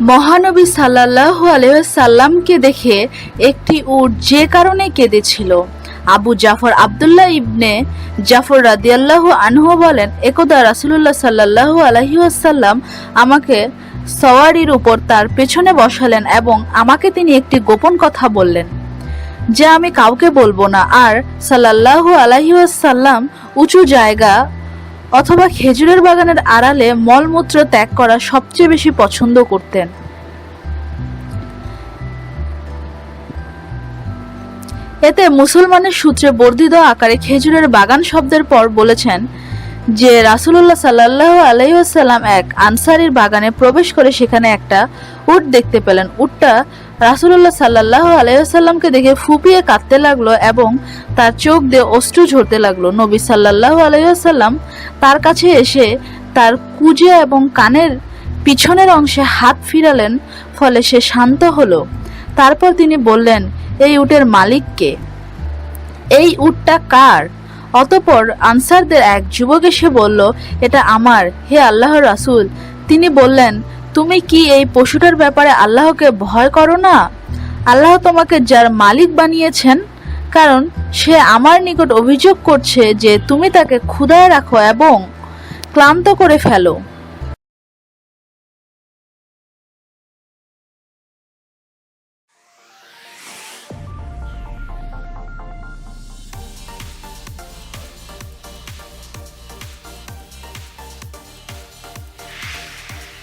মহানবী সাল্লাল্লাহু আলহামকে দেখে একটি উট যে কারণে কেঁদেছিল। আবু জাফর আবদুল্লাহ ইবনে জাফর রাদিয়াল্লাহু আনহু বলেন, একদা রাসূলুল্লাহ সাল্লাল্লাহু আলাইহি ওয়াসাল্লাম আমাকে সওয়ারির উপর তার পেছনে বসালেন এবং আমাকে তিনি একটি গোপন কথা বললেন, যে আমি কাউকে বলব না। আর সাল্লাল্লাহু আলাইহি ওয়াসাল্লাম উঁচু জায়গা অথবা খেজুরের বাগানের আড়ালে মলমূত্র ত্যাগ করা সবচেয়ে বেশি পছন্দ করতেন। এতে মুসলমানের সূত্রে বর্ধিত আকারে খেজুরের বাগান শব্দের পর বলেছেন যে রাসুলুল্লাহ সাল্লাহ আলাইসাল্লাম এক আনসারির বাগানে প্রবেশ করে সেখানে একটা উট দেখতে পেলেন। উটটা রাসুলুল্লাহ সাল্লাহ আলাইসাল্লামকে দেখে ফুপিয়ে কাঁদতে লাগল এবং তার চোখ দিয়ে অশ্রু ঝরতে লাগল। নবী সাল্লাহ আলাইসাল্লাম তার কাছে এসে তার কুজে এবং কানের পিছনের অংশে হাত ফিরালেন, ফলে সে শান্ত হলো। তারপর তিনি বললেন, এই উটের মালিককে এই উটটা কার? অতপর আনসারদের এক যুবক এসে বলল, এটা আমার, হে আল্লাহ রাসুল। তিনি বললেন, তুমি কি এই পশুটার ব্যাপারে আল্লাহকে ভয় করো না? আল্লাহ তোমাকে যার মালিক বানিয়েছেন, কারণ সে আমার নিকট অভিযোগ করছে যে তুমি তাকে ক্ষুধায় রাখো এবং ক্লান্ত করে ফেলো।